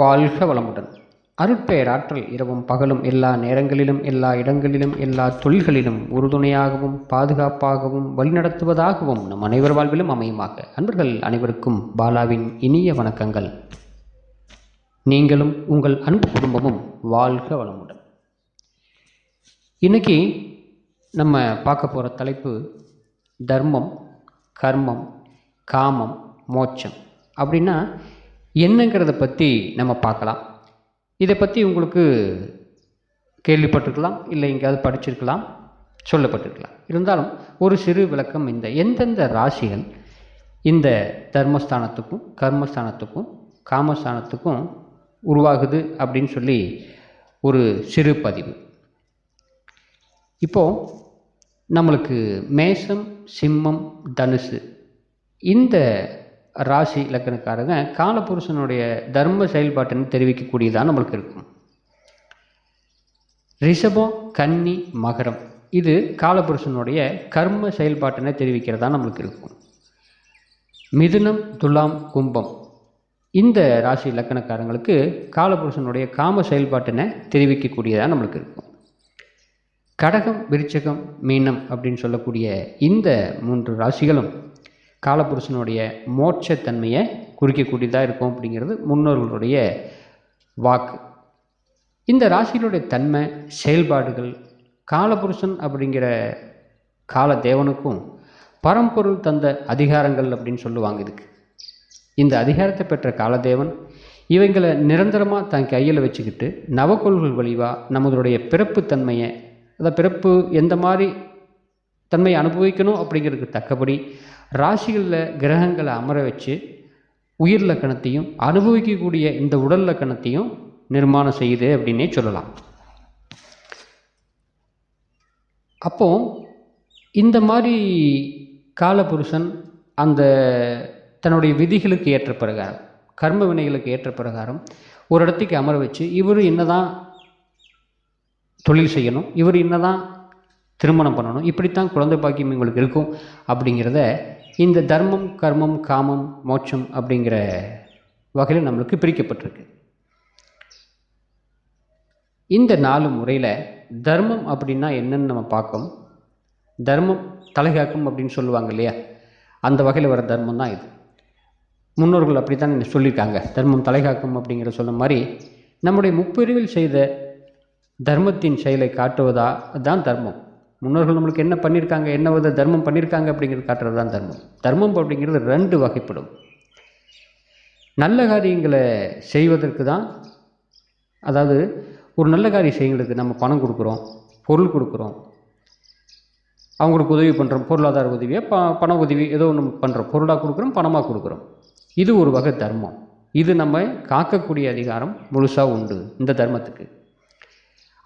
வாழ்க வளமுடன். அருட்பெயராற்றல் இரவும் பகலும் எல்லா நேரங்களிலும் எல்லா இடங்களிலும் எல்லா தொழில்களிலும் உறுதுணையாகவும் பாதுகாப்பாகவும் வழிநடத்துவதாகவும் நம் அனைவர் வாழ்விலும் அமையுமாக. அன்பர்கள் அனைவருக்கும் பாலாவின் இனிய வணக்கங்கள். நீங்களும் உங்கள் அன்பு குடும்பமும் வாழ்க வளமுடன். இன்னைக்கு நம்ம பார்க்க போகிற தலைப்பு தர்மம் கர்மம் காமம் மோட்சம் அப்படின்னா என்னங்கிறத பற்றி நம்ம பார்க்கலாம். இதை பற்றி உங்களுக்கு கேள்விப்பட்டிருக்கலாம் இல்லை எங்கேயாவது படிச்சிருக்கலாம் சொல்லப்பட்டிருக்கலாம். இருந்தாலும் ஒரு சிறு விளக்கம் இந்த எந்தெந்த ராசிகள் இந்த தர்மஸ்தானத்துக்கும் கர்மஸ்தானத்துக்கும் காமஸ்தானத்துக்கும் உருவாகுது அப்படின்னு சொல்லி ஒரு சிறு பதிவு. இப்போது நம்மளுக்கு மேஷம் சிம்மம் தனுசு இந்த ராசி இலக்கணக்காரங்க காலபுருஷனுடைய தர்ம செயல்பாட்டுன்னு தெரிவிக்கக்கூடியதாக நம்மளுக்கு இருக்கும். ரிஷபம் கன்னி மகரம் இது காலபுருஷனுடைய கர்ம செயல்பாட்டினை தெரிவிக்கிறதா நம்மளுக்கு இருக்கும். மிதுனம் துலாம் கும்பம் இந்த ராசி இலக்கணக்காரங்களுக்கு காலபுருஷனுடைய காம செயல்பாட்டினை தெரிவிக்கக்கூடியதாக நம்மளுக்கு இருக்கும். கடகம் விருச்சகம் மீனம் அப்படின்னு சொல்லக்கூடிய இந்த மூன்று ராசிகளும் காலபுருஷனுடைய மோட்சத்தன்மையை குறிக்கக்கூடியதாக இருக்கும் அப்படிங்கிறது முன்னோர்களுடைய வாக்கு. இந்த ராசிகளுடைய தன்மை செயல்பாடுகள் காலபுருஷன் அப்படிங்கிற கால தேவனுக்கும் பரம்பொருள் தந்த அதிகாரங்கள் அப்படின்னு சொல்லுவாங்க இதுக்கு. இந்த அதிகாரத்தை பெற்ற காலதேவன் இவங்களை நிரந்தரமாக தன் கையில் வச்சுக்கிட்டு நவக்கோள்கள் வழிவாக நம்மளுடைய பிறப்பு தன்மையை அதை பிறப்பு எந்த மாதிரி தன்மையை அனுபவிக்கணும் அப்படிங்கிறதுக்கு தக்கபடி ராசிகளில் கிரகங்களை அமர வச்சு உயிர் லக்கணத்தையும் அனுபவிக்கக்கூடிய இந்த உடல் லக்கணத்தையும் நிர்மாணம் செய்யுது அப்படின்னே சொல்லலாம். அப்போ இந்த மாதிரி காலபுருஷன் அந்த தன்னுடைய விதிகளுக்கு ஏற்ற பிரகாரம் கர்ம வினைகளுக்கு ஏற்ற பிரகாரம் ஒரு இடத்துக்கு அமர வச்சு இவர் என்னதான் தொழில் செய்யணும் இவர் என்னதான் திருமணம் பண்ணணும் இப்படித்தான் குழந்தை பாக்கியம் எங்களுக்கு இருக்கும் அப்படிங்கிறத இந்த தர்மம் கர்மம் காமம் மோட்சம் அப்படிங்கிற வகையில் நம்மளுக்கு பிரிக்கப்பட்டிருக்கு. இந்த நாலு முறையில் தர்மம் அப்படின்னா என்னன்னு நம்ம பார்க்கோம் தர்மம் தலைகாக்கும் அப்படின்னு சொல்லுவாங்க இல்லையா? அந்த வகையில் வர தர்மம் தான் இது. முன்னோர்கள் அப்படி தான் சொல்லியிருக்காங்க. தர்மம் தலைகாக்கும் அப்படிங்கிற சொன்ன மாதிரி நம்முடைய முப்பிரிவில் செய்த தர்மத்தின் செயலை காட்டுவதா தான் தர்மம். முன்னோர்கள் நம்மளுக்கு என்ன பண்ணியிருக்காங்க என்ன வித தர்மம் பண்ணியிருக்காங்க அப்படிங்கிறது காட்டுறது தான் தர்மம். தர்மம் அப்படிங்கிறது ரெண்டு வகைப்படும். நல்ல காரியங்களை செய்வதற்கு தான் அதாவது ஒரு நல்ல காரியம் செய்யுங்களுக்கு நம்ம பணம் கொடுக்குறோம் பொருள் கொடுக்குறோம். அவங்களுக்கு உதவி பண்ணுறோம் பொருளாதார உதவியை ப பண உதவி ஏதோ ஒன்று பண்ணுறோம் பொருளாக கொடுக்குறோம் பணமாக கொடுக்குறோம். இது ஒரு வகை தர்மம். இது நம்ம காக்கக்கூடிய அதிகாரம் முழுசாக உண்டு இந்த தர்மத்துக்கு.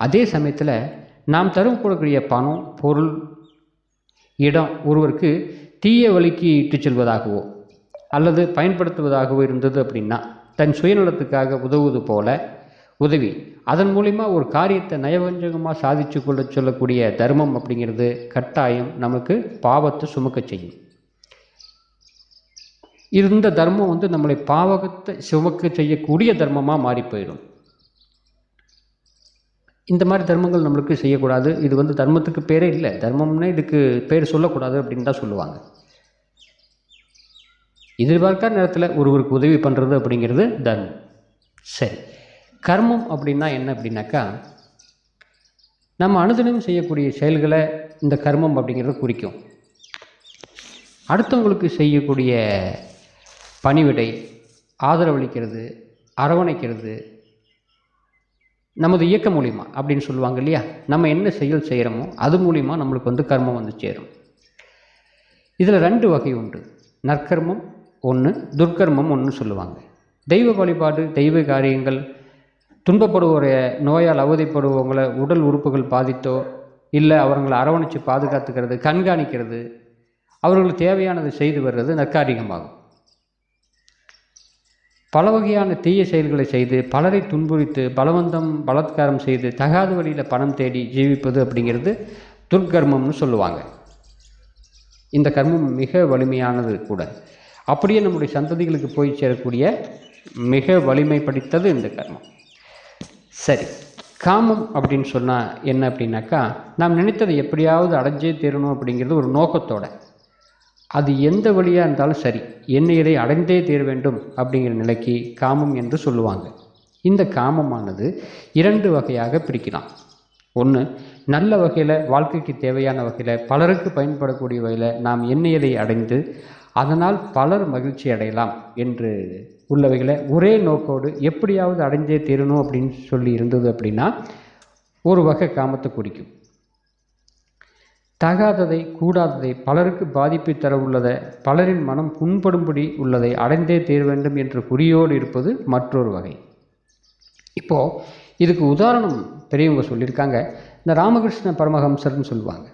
அதே சமயத்தில் நாம் தரும் கொடுக்கக்கூடிய பணம் பொருள் இடம் ஒருவருக்கு தீய வழிக்கு இட்டு செல்வதாகவோ அல்லது பயன்படுத்துவதாகவோ இருந்தது அப்படின்னா தன் சுயநலத்துக்காக உதவுவது போல உதவி. அதன் மூலிமா ஒரு காரியத்தை நயவஞ்சகமாக சாதிச்சு கொள்ள சொல்லக்கூடிய தர்மம் அப்படிங்கிறது கட்டாயம் நமக்கு பாவத்தை சுமக்க செய்யும். இந்த தர்மம் வந்து நம்மளை பாவகத்தை சுமக்க செய்யக்கூடிய தர்மமாக மாறி போயிடும். இந்த மாதிரி தர்மங்கள் நம்மளுக்கு செய்யக்கூடாது. இது வந்து தர்மத்துக்கு பேரே இல்லை. தர்மம்னே இதுக்கு பேர் சொல்லக்கூடாது அப்படின்னு தான் சொல்லுவாங்க. எதிர்பார்க்காத நேரத்தில் ஒருவருக்கு உதவி பண்ணுறது அப்படிங்கிறது தர்மம். சரி. கர்மம் அப்படின்னா என்ன அப்படின்னாக்கா நம்ம அனுதினம் செய்யக்கூடிய செயல்களை இந்த கர்மம் அப்படிங்கிறது குறிக்கும். அடுத்தவங்களுக்கு செய்யக்கூடிய பணிவிடை ஆதரவளிக்கிறது அரவணைக்கிறது நமது இயக்க மூலிமா அப்படின்னு சொல்லுவாங்க இல்லையா? நம்ம என்ன செயல் செய்கிறோமோ அது மூலிமா நம்மளுக்கு வந்து கர்மம் வந்து சேரும். இதில் ரெண்டு வகை உண்டு. நற்கர்மம் ஒன்று துர்க்கர்மம் ஒன்று சொல்லுவாங்க. தெய்வ வழிபாடு தெய்வ காரியங்கள் துன்பப்படுவோரை நோயால் அவதிப்படுவவங்களை உடல் உறுப்புகள் பாதித்தோ இல்லை அவர்களை அரவணைச்சு பாதுகாத்துக்கிறது கண்காணிக்கிறது அவர்களுக்கு தேவையானதை செய்து வர்றது நற்காரியமாகும். பல வகையான தீய செயல்களை செய்து பலரை துன்புரித்து பலவந்தம் பலாத்காரம் செய்து தகாத வழியில் பணம் தேடி ஜீவிப்பது அப்படிங்கிறது துர்க்கர்மம்னு சொல்லுவாங்க. இந்த கர்மம் மிக வலிமையானது கூட. அப்படியே நம்முடைய சந்ததிகளுக்கு போய் சேரக்கூடிய மிக வலிமை படித்தது இந்த கர்மம். சரி காமம் அப்படின்னு சொன்னால் என்ன அப்படின்னாக்கா நாம் நினைத்ததை எப்படியாவது அடைஞ்சே தீரணும் அப்படிங்கிறது ஒரு நோக்கத்தோட. அது எந்த வழியாக இருந்தாலும் சரி என்னை இதை அடைந்தே தீர வேண்டும் அப்படிங்கிற நிலைக்கு காமம் என்று சொல்லுவாங்க. இந்த காமமானது இரண்டு வகையாக பிரிக்கலாம். ஒன்று நல்ல வகையில் வாழ்க்கைக்கு தேவையான வகையில் பலருக்கு பயன்படக்கூடிய வகையில் நாம் எண்ணெயலை அடைந்து அதனால் பலர் மகிழ்ச்சி அடையலாம் என்று உள்ளவைகளை ஒரே நோக்கோடு எப்படியாவது அடைந்தே தீரணும் அப்படின்னு சொல்லி இருந்தது அப்படின்னா ஒரு வகை காமத்தை குறிக்கும். தகாததை கூடாததை பலருக்கு பாதிப்பை தர உள்ளதை பலரின் மனம் புண்படும்படி உள்ளதை அடைந்தே தீர வேண்டும் என்ற குறியோடு இருப்பது மற்றொரு வகை. இப்போது இதுக்கு உதாரணம் பெரியவங்க சொல்லியிருக்காங்க. இந்த ராமகிருஷ்ண பரமஹம்சர்னு சொல்லுவாங்க.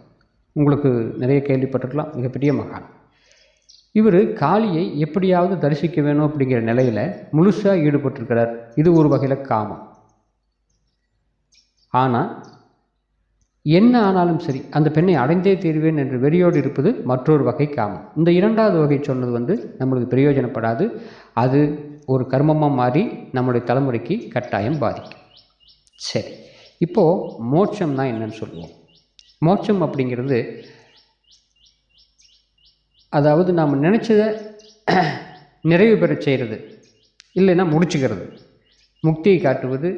உங்களுக்கு நிறைய கேள்விப்பட்டிருக்கலாம். மிகப்பெரிய மகான். இவர் காளியை எப்படியாவது தரிசிக்க வேணும் அப்படிங்கிற நிலையில் முழுசாக ஈடுபட்டிருக்கிறார். இது ஒரு வகையில் காமம். ஆனால் என்ன ஆனாலும் சரி அந்த பெண்ணை அடைந்தே தீர்வேன் என்று வெறியோடு இருப்பது மற்றொரு வகை காமம். இந்த இரண்டாவது வகை சொன்னது வந்து நம்மளுக்கு பிரயோஜனப்படாது. அது ஒரு கர்மமாக மாறி நம்முடைய தலைமுறைக்கு கட்டாயம் பாதிக்கும். சரி இப்போது மோட்சம்னா என்னன்னு சொல்லுவோம். மோட்சம் அப்படிங்கிறது அதாவது நாம் நினச்சதை நிறைவு பெற செய்கிறது இல்லைன்னா முடிச்சுக்கிறது. முக்தியை காட்டுவது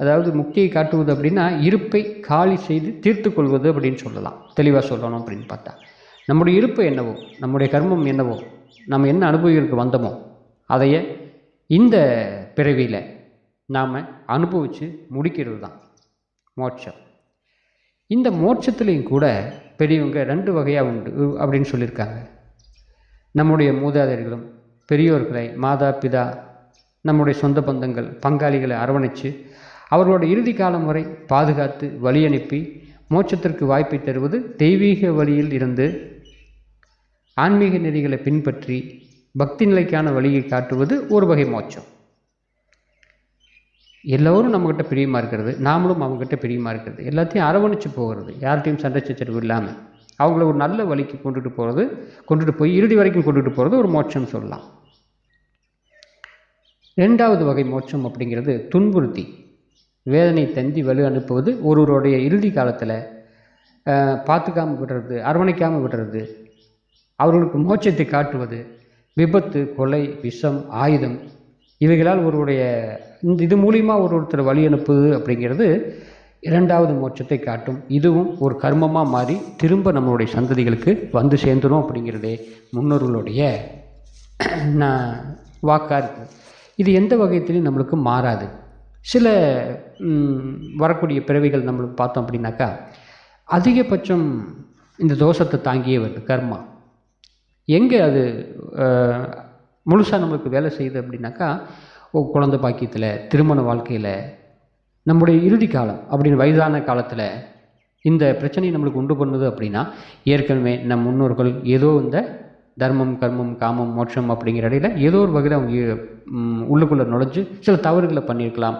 அதாவது முக்தியை காட்டுவது அப்படின்னா இருப்பை காலி செய்து தீர்த்து கொள்வது அப்படின்னு சொல்லலாம். தெளிவாக சொல்லணும் அப்படின்னு பார்த்தா. நம்முடைய இருப்பு என்னவோ நம்முடைய கர்மம் என்னவோ நம்ம என்ன அனுபவிகளுக்கு வந்தோமோ அதைய இந்த பிறவியில் நாம் அனுபவித்து முடிக்கிறது தான் மோட்சம். இந்த மோட்சத்துலேயும் கூட பெரியவங்க ரெண்டு வகையாக உண்டு அப்படின்னு சொல்லியிருக்காங்க. நம்முடைய மூதாதையர்களும் பெரியோர்களை மாதா பிதா நம்முடைய சொந்த பந்தங்கள் பங்காளிகளை அரவணைச்சு அவர்களோட இறுதி காலம் வரை பாதுகாத்து வழி அனுப்பி மோட்சத்திற்கு வாய்ப்பை தருவது தெய்வீக வழியில் இருந்து ஆன்மீக நெறிகளை பின்பற்றி பக்தி நிலைக்கான வழியை காட்டுவது ஒரு வகை மோட்சம். எல்லோரும் நம்மக்கிட்ட பிரியமாக இருக்கிறது நாமளும் அவங்ககிட்ட பிரியமாக இருக்கிறது. எல்லாத்தையும் அரவணைச்சு போகிறது யார்கிட்டையும் சண்டை சச்சரவு இல்லாமல் அவங்கள ஒரு நல்ல வழிக்கு கொண்டுட்டு போகிறது கொண்டுட்டு போய் இறுதி வரைக்கும் கொண்டுட்டு போகிறது ஒரு மோட்சம் சொல்லலாம். ரெண்டாவது வகை மோட்சம் அப்படிங்கிறது துன்புறுத்தி. வேதனை தந்தி வலு அனுப்புவது ஒருவருடைய இறுதி காலத்தில் பார்த்துக்காமல் விடுறது அரவணைக்காமல் விடுறது அவர்களுக்கு மோட்சத்தை காட்டுவது விபத்து கொலை விஷம் ஆயுதம் இவைகளால் ஒருவருடைய இந்த இது மூலிமா ஒரு ஒருத்தர் வழி அனுப்புது அப்படிங்கிறது இரண்டாவது மோட்சத்தை காட்டும். இதுவும் ஒரு கர்மமாக மாறி திரும்ப நம்மளுடைய சந்ததிகளுக்கு வந்து சேர்ந்துடும் அப்படிங்கிறதே முன்னோர்களுடைய நான் வாக்காக இருக்குது இது எந்த வகையத்திலையும் நம்மளுக்கு மாறாது. சில வரக்கூடிய பிறவிகள் நம்மளுக்கு பார்த்தோம் அப்படின்னாக்கா அதிகபட்சம் இந்த தோஷத்தை தாங்கியே வருது கர்மா. எங்கே அது முழுசாக நம்மளுக்கு வேலை செய்யுது அப்படின்னாக்கா குழந்தை பாக்கியத்தில் திருமண வாழ்க்கையில் நம்முடைய இறுதி காலம் அப்படின்னு வயதான காலத்தில் இந்த பிரச்சனையை நம்மளுக்கு உண்டு பண்ணுது அப்படின்னா ஏற்கனவே நம் முன்னோர்கள் ஏதோ இந்த தர்மம் கர்மம் காமம் மோட்சம் அப்படிங்கிற இடையில ஏதோ ஒரு வகையில் அவங்க உள்ளுக்குள்ளே நுழைஞ்சு சில தவறுகளை பண்ணியிருக்கலாம்.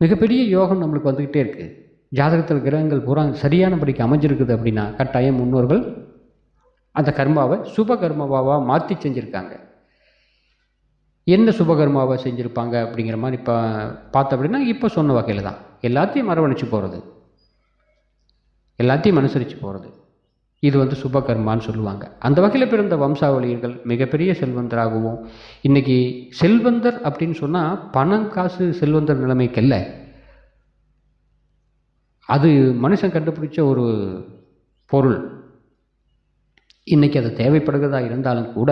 மிகப்பெரிய யோகம் நம்மளுக்கு வந்துக்கிட்டே இருக்குது ஜாதகத்தில் கிரகங்கள் பூரா சரியானபடிக்கு அமைஞ்சிருக்குது அப்படின்னா கட்டாயம் முன்னோர்கள் அந்த கர்மாவை சுப கர்மாவாக மாற்றி செஞ்சுருக்காங்க. என்ன சுபகர்மாவை செஞ்சுருப்பாங்க அப்படிங்கிற மாதிரி இப்போ பார்த்தோம் அப்படின்னா இப்போ சொன்ன வகையில் தான். எல்லாத்தையும் மரவணைச்சு போகிறது எல்லாத்தையும் அனுசரித்து போகிறது இது வந்து சுபகர்மான்னு சொல்லுவாங்க. அந்த வகையில் பிறந்த வம்சாவளியர்கள் மிகப்பெரிய செல்வந்தராகவும். இன்றைக்கி செல்வந்தர் அப்படின்னு சொன்னால் பணம் காசு செல்வந்தர் நிலைமைக்கல்ல. அது மனுஷன் கண்டுபிடிச்ச ஒரு பொருள். இன்றைக்கி அது தேவைப்படுகிறதா இருந்தாலும் கூட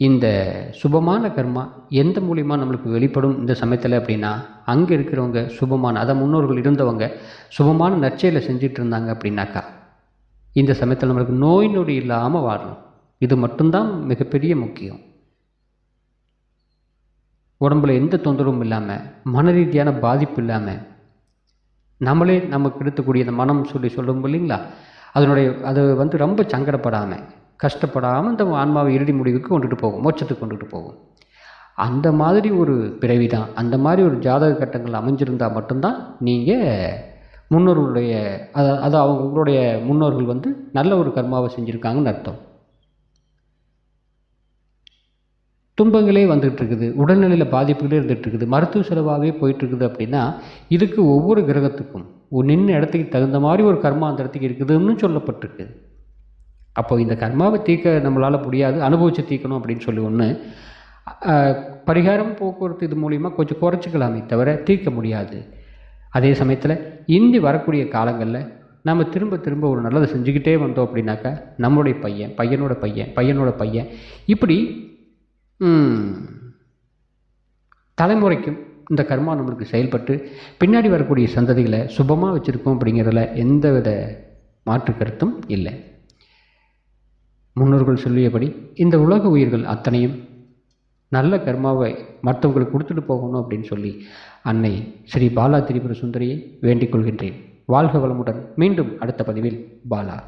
இந்த சுபமான கர்மா எந்த மூலியமாக நம்மளுக்கு வெளிப்படும் இந்த சமயத்தில் அப்படின்னா அங்கே இருக்கிறவங்க சுபமான அதை முன்னோர்கள் இருந்தவங்க சுபமான நற்செயலை செஞ்சுட்டு இருந்தாங்க அப்படின்னாக்கா இந்த சமயத்தில் நம்மளுக்கு நோய் நொடி இல்லாமல் வாழணும் இது மட்டும்தான் மிகப்பெரிய முக்கியம். உடம்புல எந்த தொந்தரவும் இல்லாமல் மன ரீதியான பாதிப்பு இல்லாமல் நம்மளே நமக்கு எடுத்துக்கூடிய இந்த மனம் சொல்லி சொல்லும் இல்லைங்களா? அதனுடைய அது வந்து ரொம்ப சங்கடப்படாமல் கஷ்டப்படாமல் இந்த ஆன்மாவை இறுதி முடிவுக்கு கொண்டுட்டு போகும் மோட்சத்துக்கு கொண்டுட்டு போகும். அந்த மாதிரி ஒரு பிறவி தான் அந்த மாதிரி ஒரு ஜாதக கட்டங்கள் அமைஞ்சிருந்தால் மட்டும்தான் நீங்கள் முன்னோர்களுடைய அதை அது அவங்க உங்களுடைய முன்னோர்கள் வந்து நல்ல ஒரு கர்மாவை செஞ்சுருக்காங்கன்னு அர்த்தம். துன்பங்களே வந்துகிட்ருக்குது உடல்நிலையில் பாதிப்புகளே இருந்துகிட்ருக்குது மருத்துவ செலவாகவே போயிட்டுருக்குது அப்படின்னா இதுக்கு ஒவ்வொரு கிரகத்துக்கும் ஒரு இடத்துக்கு தகுந்த மாதிரி ஒரு கர்மா அந்த இடத்துக்கு இருக்குதுன்னு சொல்லப்பட்டிருக்கு. அப்போ இந்த கர்மாவை தீர்க்க நம்மளால் முடியாது அனுபவித்து தீர்க்கணும் அப்படின்னு சொல்லி ஒன்று பரிகாரம் போக்குவரத்து இது மூலிமா கொஞ்சம் குறைச்சிக்கலாமே தவிர தீர்க்க முடியாது. அதே சமயத்தில் இந்தி வரக்கூடிய காலங்களில் நம்ம திரும்ப திரும்ப ஒரு நல்லதை செஞ்சுக்கிட்டே வந்தோம் அப்படின்னாக்கா நம்மளுடைய பையன் பையனோட பையன் பையனோட பையன் இப்படி தலைமுறைக்கும் இந்த கர்மா நம்மளுக்கு செயல்பட்டு பின்னாடி வரக்கூடிய சந்ததிகளை சுபமாக வச்சுருக்கோம் அப்படிங்கிறதுல எந்தவித மாற்று கருத்தும் இல்லை. முன்னோர்கள் சொல்லியபடி இந்த உலக உயிர்கள் அத்தனையும் நல்ல கர்மாவை மற்றவங்களுக்கு கொடுத்துட்டு போகணும் அப்படின்னு சொல்லி அன்னை ஸ்ரீ பாலா திரிபுர சுந்தரியை வேண்டிக் கொள்கின்றேன். வாழ்க வளமுடன். மீண்டும் அடுத்த பதிவில் பாலா.